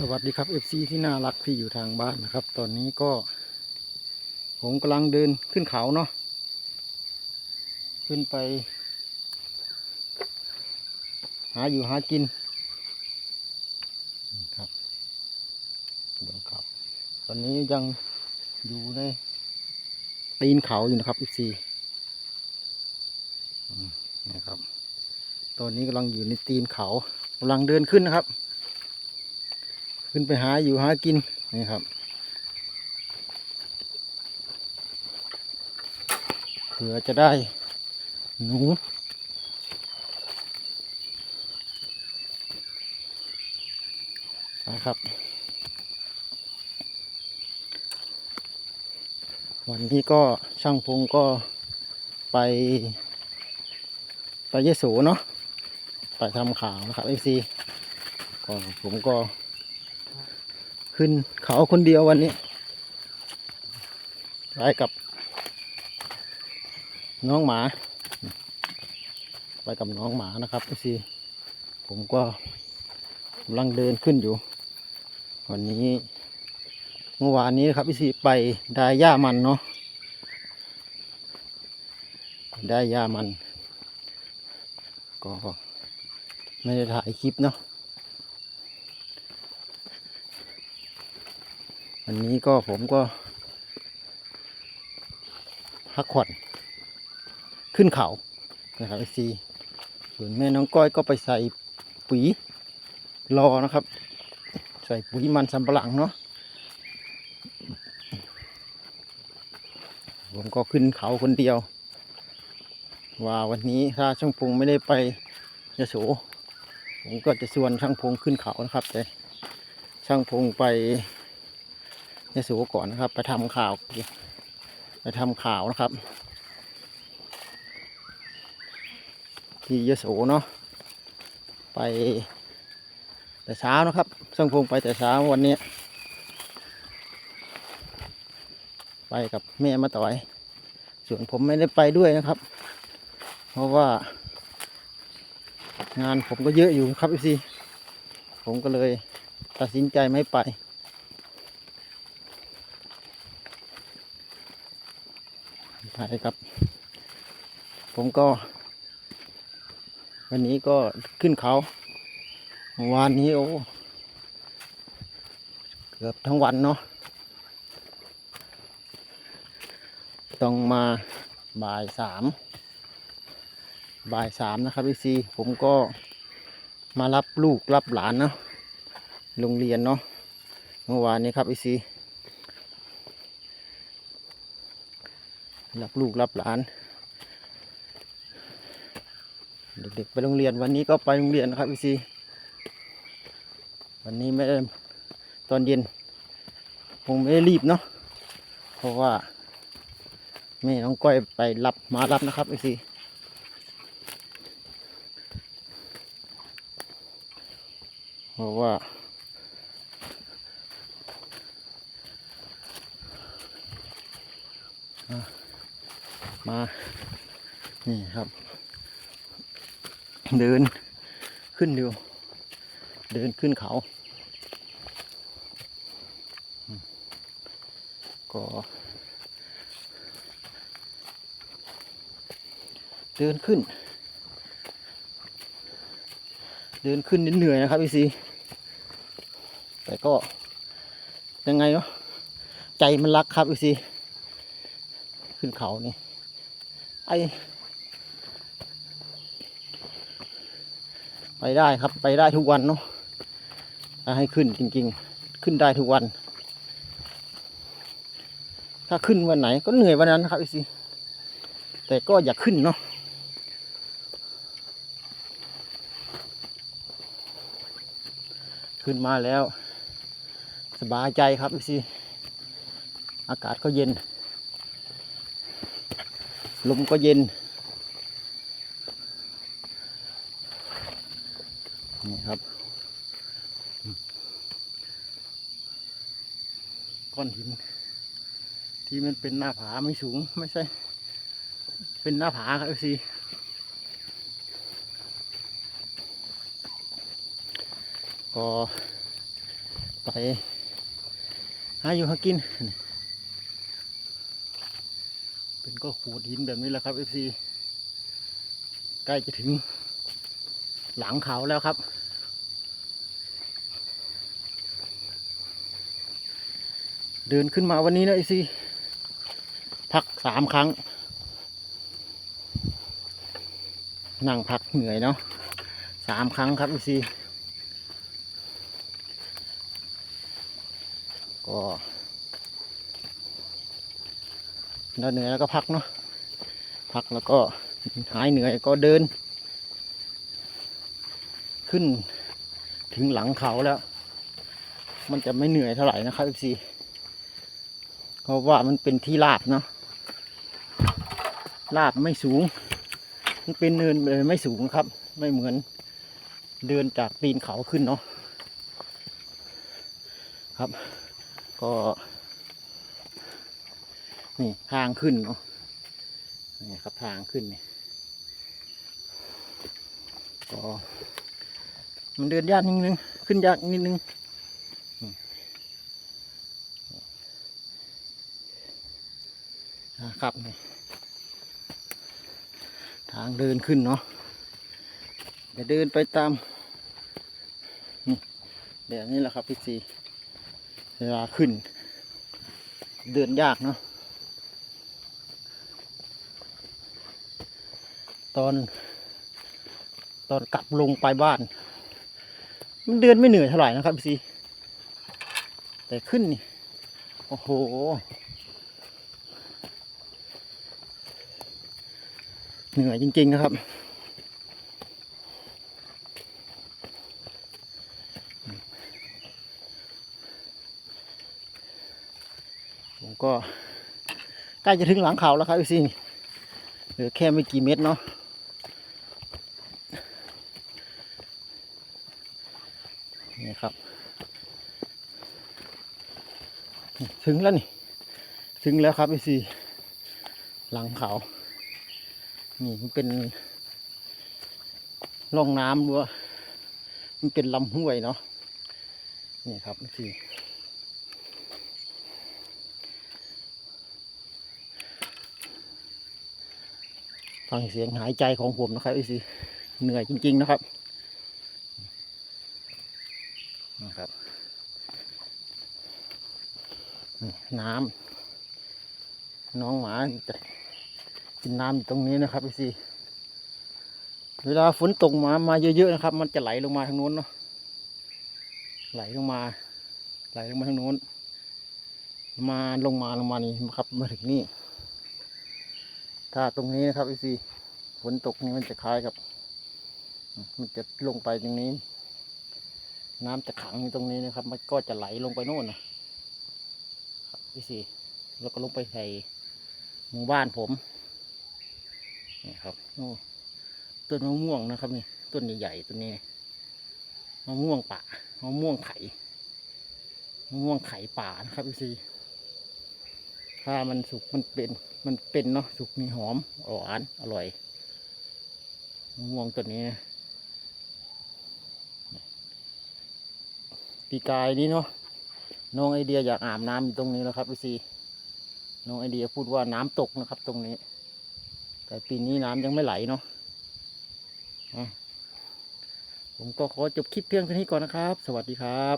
สวัสดีครับ FC ที่น่ารักที่อยู่ทางบ้านนะครับ ตอนนี้ก็ ผมกำลังเดินขึ้นเขาเนาะขึ้นไป หาอยู่หากินครับบนเขาตอนนี้ยังอยู่ในตีนเขาอยู่นะครับ FC นะครับ ตอนนี้กำลังอยู่ในตีนเขากำลังเดินขึ้นนะครับ ขึ้นไปหาอยู่หากินนี่ครับเผื่อจะได้หนูนะครับ วันนี้ก็ช่างพงก็ไป ไปเยโสเนาะไปทำข่าวนะครับเอฟซีก็ผมก็ ขึ้นเขาคนเดียววันนี้ไปกับ น้องหมา ไปกับน้องหมานะครับพี่ซีผมก็กำลังเดินขึ้นอยู่ วันนี้เมื่อวานนี้นะครับพี่ซีไปได้หญ้ามันเนาะได้หญ้ามัน ก็ไม่ได้ถ่ายคลิปเนาะ วันนี้ก็ผมก็ พักผ่อนขึ้นเขานะครับไอซีส่วนแม่น้องก้อยก็ไปใส่ปุ๋ยรอนะครับ ใส่ปุ๋ยมันสำปะหลังเนาะผมก็ขึ้นเขาคนเดียว ว่าวันนี้ถ้าช่างพงไม่ได้ไปยะโสผมก็จะชวนช่างพงขึ้นเขานะครับ แต่ช่างพงไป ยโสก่อนนะครับ ไปทำข่าว ไปทำข่าวนะครับ ที่ยโสเนาะไป แต่เช้านะครับช่งพงไปแต่เช้าวันนี้ ไปกับแม่มาต่อย ส่วนผมไม่ได้ไปด้วยนะครับ เพราะว่า งานผมก็เยอะอยู่ครับพี่ผมก็เลยตัดสินใจไม่ไป ไปครับ ผมก็ วันนี้ก็ขึ้นเขาวานนี้โอ้เกือบทั้งวันเนาะต้องมาบ่ายสามบ่ายสามนะครับพี่ซีผมก็มารับลูกรับหลานเนาะโรงเรียนเนาะเมื่อวานนี้ครับพี่ซี รับลูกรับหลาน เด็กๆไปโรงเรียนวันนี้ก็ไปโรงเรียนนะครับพี่ซีวันนี้ไม่ได้ตอนเย็นคงไม่ได้รีบเนาะเพราะว่าแม่น้องก้อยไปรับมารับนะครับพี่ซีเพราะว่า มา นี่ครับ เดินขึ้นดูเดินขึ้นเขา ก็ เดินขึ้น เดินขึ้นนิดเหนื่อยนะครับพี่ซีแต่ก็ยังไงเนาะใจมันรักครับพี่ซีขึ้นเขานี่ ไอไปได้ครับไปได้ทุกวันเนาะให้ขึ้นจริง ๆ ขึ้นได้ทุกวัน ถ้าขึ้นวันไหนก็เหนื่อยวันนั้นครับอีสิแต่ก็อยากขึ้นเนาะขึ้นมาแล้ว สบายใจครับอีสิอากาศก็เย็น ลมก็เย็นนี่ครับก้อนหิน ที่มันเป็นหน้าผาไม่สูงไม่ใช่ เป็นหน้าผาครับสิพอไปหาอยู่หากิน นก็ขูดหินแบบนี้แหละครับ FC ใกล้จะถึงหลังเขาแล้วครับ เดินขึ้นมาวันนี้นะ FC พักสามครั้ง นั่งพักเหนื่อยเนาะสามครั้งครับ FC ก็ เราเหนื่อยแล้วก็พักเนาะพักแล้วก็หายเหนื่อยก็เดิน ขึ้นถึงหลังเขาแล้ว มันจะไม่เหนื่อยเท่าไหร่นะครับพี่เพราะว่ามันเป็นที่ลาดเนาะลาดไม่สูง มันเป็นเนินเลยไม่สูงครับ ไม่เหมือนเดินจากตีนเขาขึ้นเนาะครับ ก็ นี่ทางขึ้นเนาะนี่ครับทางขึ้นนี่ก็มันเดินยากนิดนึง ขึ้นยากนิดนึงนะครับนี่ทางเดินขึ้นเนาะเดี๋ยวเดินไปตามนี่แบบนี้แหละครับพี่ซีเวลาขึ้น เดินยากเนาะ ตอน ตอนกลับลงไปบ้าน มันเดินไม่เหนื่อยเท่าไหร่นะครับพี่ซีแต่ขึ้นนี่ โอ้โห เหนื่อยจริง ๆ นะครับผมก็ใกล้จะถึงหลังเขาแล้วครับพี่ซีเหลือแค่ไม่กี่เมตรเนาะ นี่ครับ ถึงแล้วนี่ ถึงแล้วครับพี่ซีหลังเขา นี่มันเป็นร่องน้ำหรือว่ามันเป็นลำห้วยเนาะนี่ครับพี่ซีฟังเสียงหายใจของผมนะครับพี่ซีเหนื่อยจริง ๆ นะครับนะครับ น้ำน้องหมาจะกินน้ำอยู่ตรงนี้นะครับพี่ซีเวลาฝนตกมามาเยอะๆนะครับ มันจะไหลลงมาทางโน้นเนาะไหลลงมา ไหลลงมาทางโน้น มาลงมาลงมานี่ครับมาถึงนี่ ถ้าตรงนี้นะครับพี่ซีฝนตกนี่มันจะคล้ายกับ มันจะลงไปตรงนี้ น้ำจะขังอยู่ตรงนี้นะครับ มันก็จะไหลลงไปโน่นนะ ครับพี่สี่แล้วก็ลงไปใส่หมู่บ้านผมนี่ครับโอ้ต้นมะม่วงนะครับนี่ต้นใหญ่ๆต้นนี้มะม่วงป่ามะม่วงไข่มะม่วงไข่ป่านะครับพี่สี่ถ้ามันสุกมันเป็นมันเป็นเนาะสุกมีหอมหวานอร่อยมะม่วงต้นนี้ปีกายนี้เนาะ น้องไอเดียอยากอาบน้ำอยู่ตรงนี้แล้วครับพี่ซีน้องไอเดียพูดว่าน้ำตกนะครับ ตรงนี้ แต่ปีนี้น้ำยังไม่ไหลเนาะอะผมก็ขอจบคลิปเพียงเท่านี้ก่อนนะครับ สวัสดีครับ